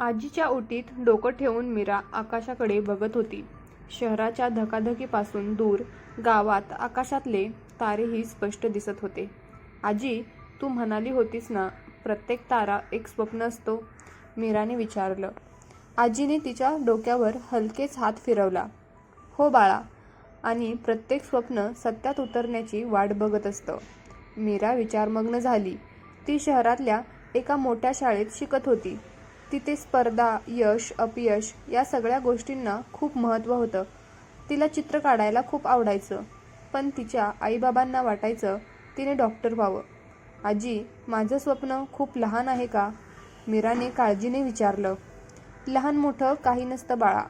आजीच्या ओटीत डोकं ठेवून मीरा आकाशाकडे बघत होती. शहराच्या धकाधकीपासून दूर गावात आकाशातले तारेही स्पष्ट दिसत होते. आजी तू म्हणाली होतीस ना प्रत्येक तारा एक स्वप्न असतो? मीराने विचारलं. आजीने तिच्या डोक्यावर हलकेच हात फिरवला. हो बाळा आणि प्रत्येक स्वप्न सत्यात उतरण्याची वाट बघत असतं. मीरा विचारमग्न झाली. ती शहरातल्या एका मोठ्या शाळेत शिकत होती. तिथे स्पर्धा यश अपयश या सगळ्या गोष्टींना खूप महत्त्व होतं. तिला चित्र काढायला खूप आवडायचं. पण तिच्या आईबाबांना वाटायचं तिने डॉक्टर व्हावं. आजी माझं स्वप्न खूप लहान आहे का? मीराने काळजीने विचारलं. लहान मोठं काही नसतं बाळा.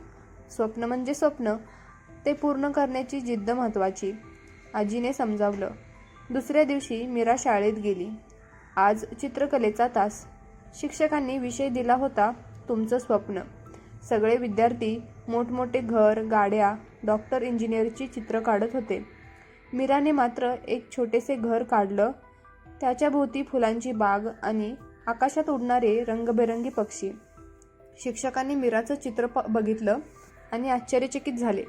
स्वप्न म्हणजे स्वप्न. ते पूर्ण करण्याची जिद्द महत्त्वाची. आजीने समजावलं. दुसऱ्या दिवशी मीरा शाळेत गेली. आज चित्रकलेचा तास. शिक्षकांनी विषय दिला होता तुमचं स्वप्न. सगळे विद्यार्थी मोठमोठे घर गाड्या डॉक्टर इंजिनियरची चित्र काढत होते. मीराने मात्र एक छोटेसे घर काढलं. त्याच्या भोवती फुलांची बाग आणि आकाशात उडणारे रंगबेरंगी पक्षी. शिक्षकांनी मीराचं चित्र प बघितलं आणि आश्चर्यचकित झाले.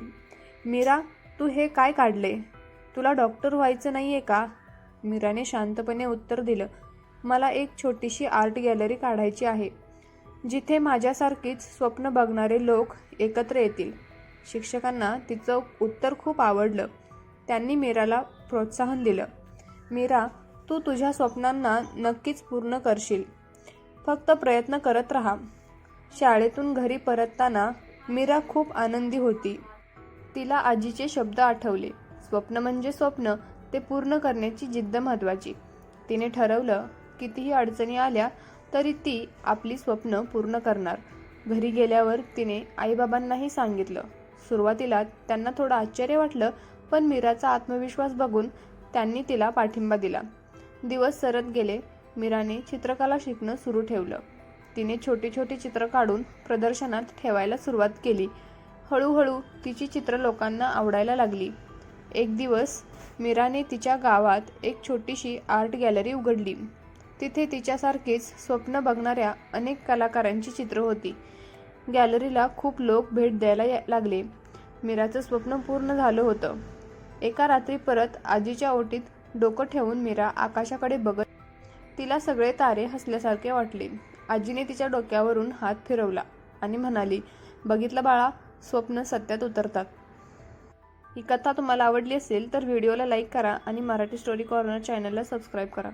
मीरा तू हे काय काढले? तुला डॉक्टर व्हायचं नाही आहे का? मीराने शांतपणे उत्तर दिलं. मला एक छोटीशी आर्ट गॅलरी काढायची आहे जिथे माझ्यासारखीच स्वप्न बघणारे लोक एकत्र येतील. शिक्षकांना तिचं उत्तर खूप आवडलं. त्यांनी मीराला प्रोत्साहन दिलं. मीरा तू तुझ्या स्वप्नांना नक्कीच पूर्ण करशील. फक्त प्रयत्न करत राहा. शाळेतून घरी परतताना मीरा खूप आनंदी होती. तिला आजीचे शब्द आठवले. स्वप्न म्हणजे स्वप्न ते पूर्ण करण्याची जिद्द महत्त्वाची. तिने ठरवलं कितीही अडचणी आल्या तरी ती आपली स्वप्न पूर्ण करणार. घरी गेल्यावर तिने आईबाबांनाही सांगितलं. सुरुवातीला त्यांना थोडं आश्चर्य वाटलं पण मीराचा आत्मविश्वास बघून त्यांनी तिला पाठिंबा दिला. दिवस सरत गेले मीराने चित्रकला शिकणं सुरू ठेवलं. तिने छोटी छोटी चित्र काढून प्रदर्शनात ठेवायला सुरुवात केली. हळूहळू तिची चित्र लोकांना आवडायला लागली. एक दिवस मीराने तिच्या गावात एक छोटीशी आर्ट गॅलरी उघडली. तिथे तिच्यासारखीच स्वप्न बघणाऱ्या अनेक कलाकारांची चित्र होती. गॅलरीला खूप लोक भेट द्यायला या- लागले. मीराचं स्वप्न पूर्ण झालं होतं. एका रात्री परत आजीच्या ओटीत डोकं ठेवून मीरा आकाशाकडे बघत तिला सगळे तारे हसल्यासारखे वाटले. आजीने तिच्या डोक्यावरून हात फिरवला आणि म्हणाली बघितलं बाळा स्वप्न सत्यात उतरतात. ही कथा तुम्हाला आवडली असेल तर व्हिडिओला लाईक करा आणि मराठी स्टोरी कॉर्नर चॅनलला सबस्क्राईब करा.